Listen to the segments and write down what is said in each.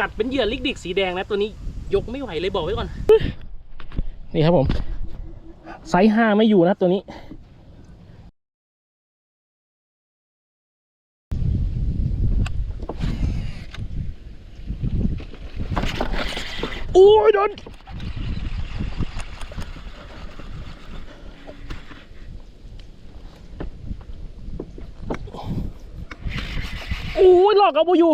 กัดเป็นเหยื่อลิกดิกสีแดงนะ ตัวนี้ยกไม่ไหวเลยบอกไว้ก่อน นี่ครับผมไซส์ห้าไม่อยู่นะตัวนี้ โอ้ยโดนโอ้ยหลอกเอาไปอยู่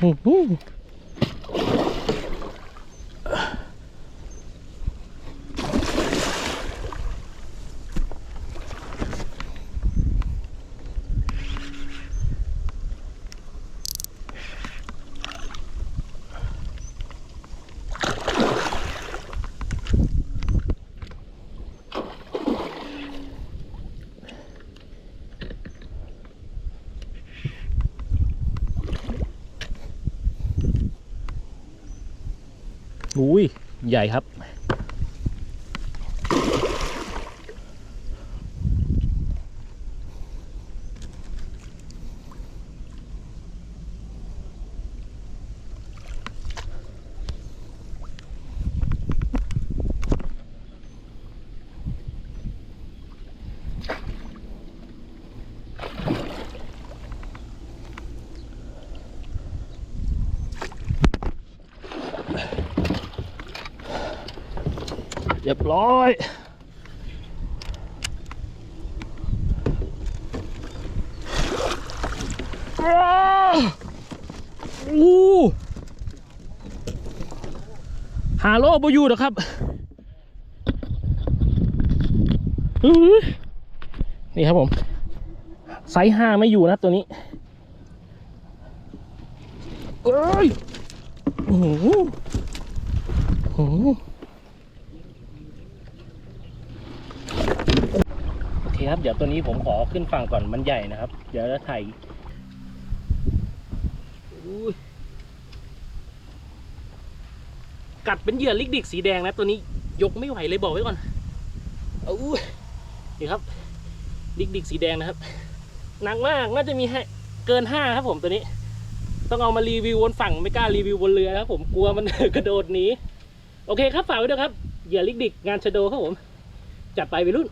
อื้อ อุ้ยใหญ่ครับ เรียบร้อยอู้หาโลบอยู่นะครับนี่ครับผม ไซส์ห้าไม่อยู่นะตัวนี้เอ้ยโอ้โหโอ้โห โอเครับ เดี๋ยวตัวนี้ผมขอขึ้นฝั่งก่อนมันใหญ่นะครับ เดี๋ยวจะถ่ายกัดเป็นเหยื่อลิกดิกสีแดงนะ ตัวนี้ยกไม่ไหวเลยบอกไว้ก่อนอุ้ยนี่ครับลิกดิกสีแดงนะครับหนักมากน่าจะมีให้เกินห้าครับผมตัวนี้ ต้องเอามารีวิวบนฝั่งไม่กล้ารีวิวบนเรือครับผมกลัวมันกระโดดหนีโอเคครับฝากไว้ด้วยครับเหยื่อลิกดิกงานชะโดครับผม จัดไปไปรุ่น